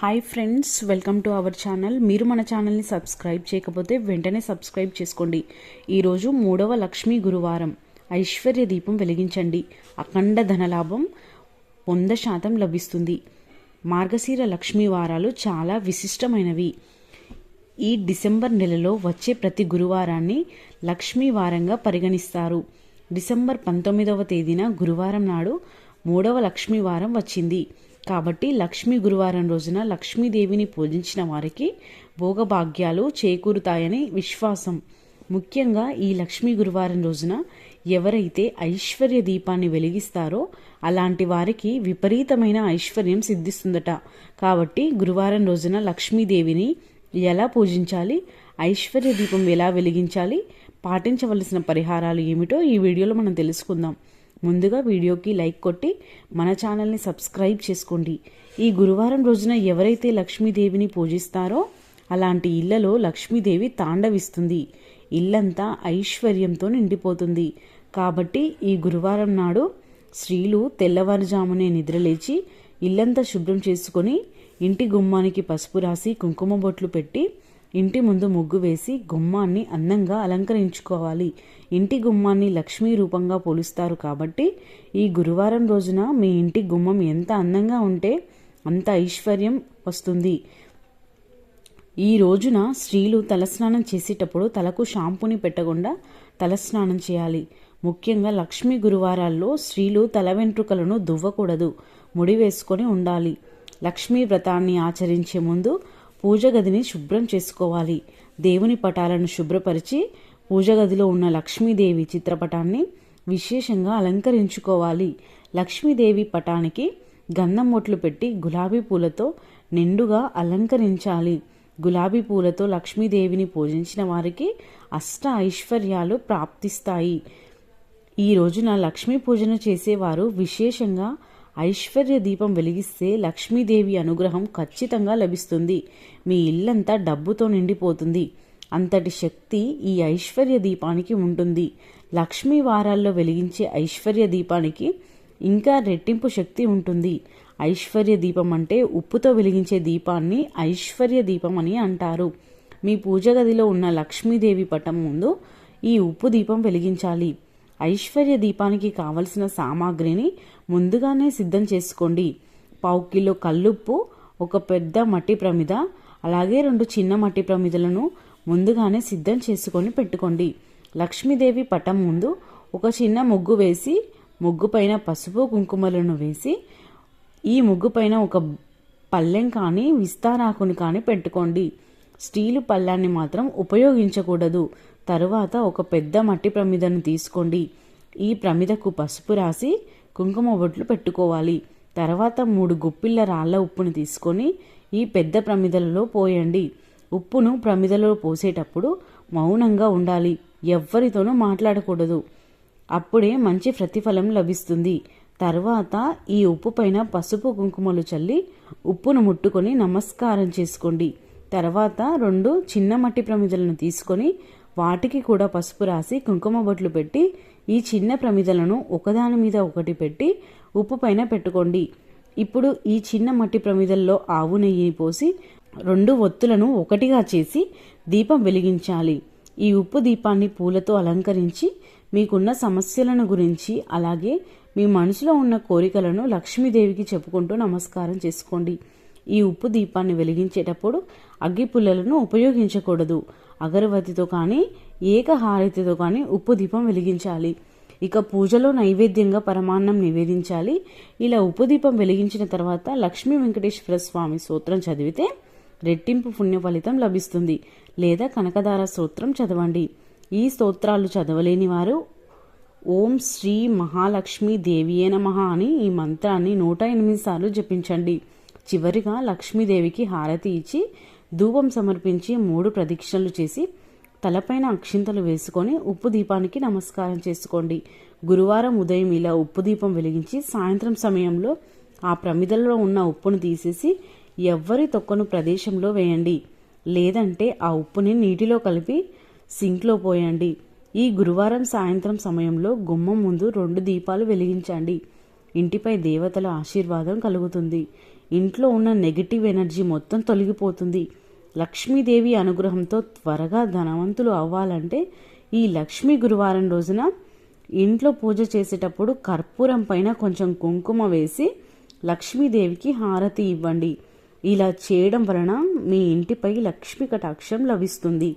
Hi friends welcome to our channel మీరు మన ఛానల్ని సబ్స్క్రైబ్ చేయకపోతే వెంటనే సబ్స్క్రైబ్ చేసుకోండి. ఈరోజు మూడవ లక్ష్మీ గురువారం. ఐశ్వర్య దీపం వెలిగించండి. అఖండ ధనలాభం వంద శాతం లభిస్తుంది. మార్గశీర లక్ష్మీ వారాలు చాలా విశిష్టమైనవి. ఈ డిసెంబర్ నెలలో వచ్చే ప్రతి గురువారాన్ని లక్ష్మీ వారంగా పరిగణిస్తారు. డిసెంబర్ పంతొమ్మిదవ తేదీన గురువారం నాడు మూడవ లక్ష్మీ వారం వచ్చింది. కాబట్టి లక్ష్మీ గురువారం రోజున లక్ష్మీదేవిని పూజించిన వారికి భోగభాగ్యాలు చేకూరుతాయని విశ్వాసం. ముఖ్యంగా ఈ లక్ష్మీ గురువారం రోజున ఎవరైతే ఐశ్వర్య దీపాన్ని వెలిగిస్తారో అలాంటి వారికి విపరీతమైన ఐశ్వర్యం సిద్ధిస్తుందట. కాబట్టి గురువారం రోజున లక్ష్మీదేవిని ఎలా పూజించాలి? ఐశ్వర్య దీపం ఎలా వెలిగించాలి? పాటించవలసిన పరిహారాలు ఏమిటో ఈ వీడియోలో మనం తెలుసుకుందాం. ముందుగా వీడియోకి లైక్ కొట్టి మన ఛానల్ని సబ్స్క్రైబ్ చేసుకోండి. ఈ గురువారం రోజున ఎవరైతే లక్ష్మీదేవిని పూజిస్తారో అలాంటి ఇళ్ళలో లక్ష్మీదేవి తాండవిస్తుంది. ఇల్లంతా ఐశ్వర్యంతో నిండిపోతుంది. కాబట్టి ఈ గురువారం నాడు స్త్రీలు తెల్లవారుజామునే నిద్రలేచి ఇల్లంతా శుభ్రం చేసుకొని ఇంటి గుమ్మానికి పసుపు రాసి కుంకుమ బొట్లు పెట్టి ఇంటి ముందు ముగ్గు వేసి గుమ్మాన్ని అందంగా అలంకరించుకోవాలి. ఇంటి గుమ్మాన్ని లక్ష్మీ రూపంగా పోలుస్తారు కాబట్టి ఈ గురువారం రోజున మీ ఇంటి గుమ్మం ఎంత అందంగా ఉంటే అంత ఐశ్వర్యం వస్తుంది. ఈ రోజున స్త్రీలు తలస్నానం చేసేటప్పుడు తలకు షాంపూని పెట్టకుండా తలస్నానం చేయాలి. ముఖ్యంగా లక్ష్మీ గురువారాల్లో స్త్రీలు తల వెంట్రుకలను దువ్వకూడదు. ముడి వేసుకొని ఉండాలి. లక్ష్మీ వ్రతాన్ని ఆచరించే ముందు పూజ గదిని శుభ్రం చేసుకోవాలి. దేవుని పటాలను శుభ్రపరిచి పూజ గదిలో ఉన్న లక్ష్మీదేవి చిత్రపటాన్ని విశేషంగా అలంకరించుకోవాలి. లక్ష్మీదేవి పటానికి గంధం మొట్లు పెట్టి గులాబీ పూలతో నిండుగా అలంకరించాలి. గులాబీ పూలతో లక్ష్మీదేవిని పూజించిన వారికి అష్ట ఐశ్వర్యాలు ప్రాప్తిస్తాయి. ఈ రోజున లక్ష్మీ పూజను చేసేవారు విశేషంగా ఐశ్వర్య దీపం వెలిగిస్తే లక్ష్మీదేవి అనుగ్రహం ఖచ్చితంగా లభిస్తుంది. మీ ఇల్లంతా డబ్బుతో నిండిపోతుంది. అంతటి శక్తి ఈ ఐశ్వర్య దీపానికి ఉంటుంది. లక్ష్మీ వారాల్లో వెలిగించే ఐశ్వర్య దీపానికి ఇంకా రెట్టింపు శక్తి ఉంటుంది. ఐశ్వర్య దీపం అంటే ఉప్పుతో వెలిగించే దీపాన్ని ఐశ్వర్య దీపం అని అంటారు. మీ పూజ గదిలో ఉన్న లక్ష్మీదేవి పటం ముందు ఈ ఉప్పు దీపం వెలిగించాలి. ఐశ్వర్య దీపానికి కావలసిన సామాగ్రిని ముందుగానే సిద్ధం చేసుకోండి. పావు కిలో కల్లుప్పు ఒక పెద్ద మట్టి ప్రమిద అలాగే రెండు చిన్న మట్టి ప్రమిదలను ముందుగానే సిద్ధం చేసుకొని పెట్టుకోండి. లక్ష్మీదేవి పటం ముందు ఒక చిన్న ముగ్గు వేసి ముగ్గు పైన పసుపు కుంకుమలను వేసి ఈ ముగ్గు పైన ఒక పల్లెం కానీ విస్తారాకుని కానీ పెట్టుకోండి. స్టీలు పళ్ళాన్ని మాత్రం ఉపయోగించకూడదు. తరువాత ఒక పెద్ద మట్టి ప్రమిదను తీసుకోండి. ఈ ప్రమిదకు పసుపు రాసి కుంకుమ బొట్లు పెట్టుకోవాలి. తర్వాత మూడు గుప్పిళ్ళ రాళ్ళ ఉప్పును తీసుకొని ఈ పెద్ద ప్రమిదలలో పోయండి. ఉప్పును ప్రమిదలో పోసేటప్పుడు మౌనంగా ఉండాలి. ఎవ్వరితోనూ మాట్లాడకూడదు. అప్పుడే మంచి ప్రతిఫలం లభిస్తుంది. తర్వాత ఈ ఉప్పు పైన పసుపు కుంకుమలు చల్లి ఉప్పును ముట్టుకొని నమస్కారం చేసుకోండి. తర్వాత రెండు చిన్న మట్టి ప్రమిదలను తీసుకొని వాటికి కూడా పసుపు రాసి కుంకుమ బొట్లు పెట్టి ఈ చిన్న ప్రమిదలను ఒకదాని మీద ఒకటి పెట్టి ఉప్పు పైన పెట్టుకోండి. ఇప్పుడు ఈ చిన్న మట్టి ప్రమిదల్లో ఆవు నెయ్యిని పోసి రెండు ఒత్తులను ఒకటిగా చేసి దీపం వెలిగించాలి. ఈ ఉప్పు దీపాన్ని పూలతో అలంకరించి మీకున్న సమస్యలను గురించి అలాగే మీ మనసులో ఉన్న కోరికలను లక్ష్మీదేవికి చెప్పుకుంటూ నమస్కారం చేసుకోండి. ఈ ఉప్పు దీపాన్ని వెలిగించేటప్పుడు అగ్గిపుల్లలను ఉపయోగించకూడదు. అగరవతితో కానీ ఏకహారతితో కానీ ఉప్పు దీపం వెలిగించాలి. ఇక పూజలో నైవేద్యంగా పరమాన్నం నివేదించాలి. ఇలా ఉప్పు దీపం వెలిగించిన తర్వాత లక్ష్మీ వెంకటేశ్వర స్వామి సూత్రం చదివితే రెట్టింపు పుణ్య ఫలితం లభిస్తుంది. లేదా కనకదార స్తోత్రం చదవండి. ఈ స్తోత్రాలు చదవలేని వారు ఓం శ్రీ మహాలక్ష్మి దేవియే నమ అని ఈ మంత్రాన్ని నూట ఎనిమిది సార్లు జపించండి. చివరిగా లక్ష్మీదేవికి హారతి ఇచ్చి ధూపం సమర్పించి మూడు ప్రదక్షిణలు చేసి తలపైన అక్షింతలు వేసుకొని ఉప్పు దీపానికి నమస్కారం చేసుకోండి. గురువారం ఉదయం ఇలా ఉప్పు దీపం వెలిగించి సాయంత్రం సమయంలో ఆ ప్రమిదల్లో ఉన్న ఉప్పును తీసేసి ఎవ్వరి తొక్కను ప్రదేశంలో వేయండి. లేదంటే ఆ ఉప్పుని నీటిలో కలిపి సింక్లో పోయండి. ఈ గురువారం సాయంత్రం సమయంలో గుమ్మం ముందు రెండు దీపాలు వెలిగించండి. ఇంటిపై దేవతల ఆశీర్వాదం కలుగుతుంది. ఇంట్లో ఉన్న నెగిటివ్ ఎనర్జీ మొత్తం తొలగిపోతుంది. లక్ష్మీదేవి అనుగ్రహంతో త్వరగా ధనవంతులు అవ్వాలంటే ఈ లక్ష్మీ గురువారం రోజున ఇంట్లో పూజ చేసేటప్పుడు కర్పూరం పైన కొంచెం కుంకుమ వేసి లక్ష్మీదేవికి హారతి ఇవ్వండి. ఇలా చేయడం వలన మీ ఇంటిపై లక్ష్మీ కటాక్షం లభిస్తుంది.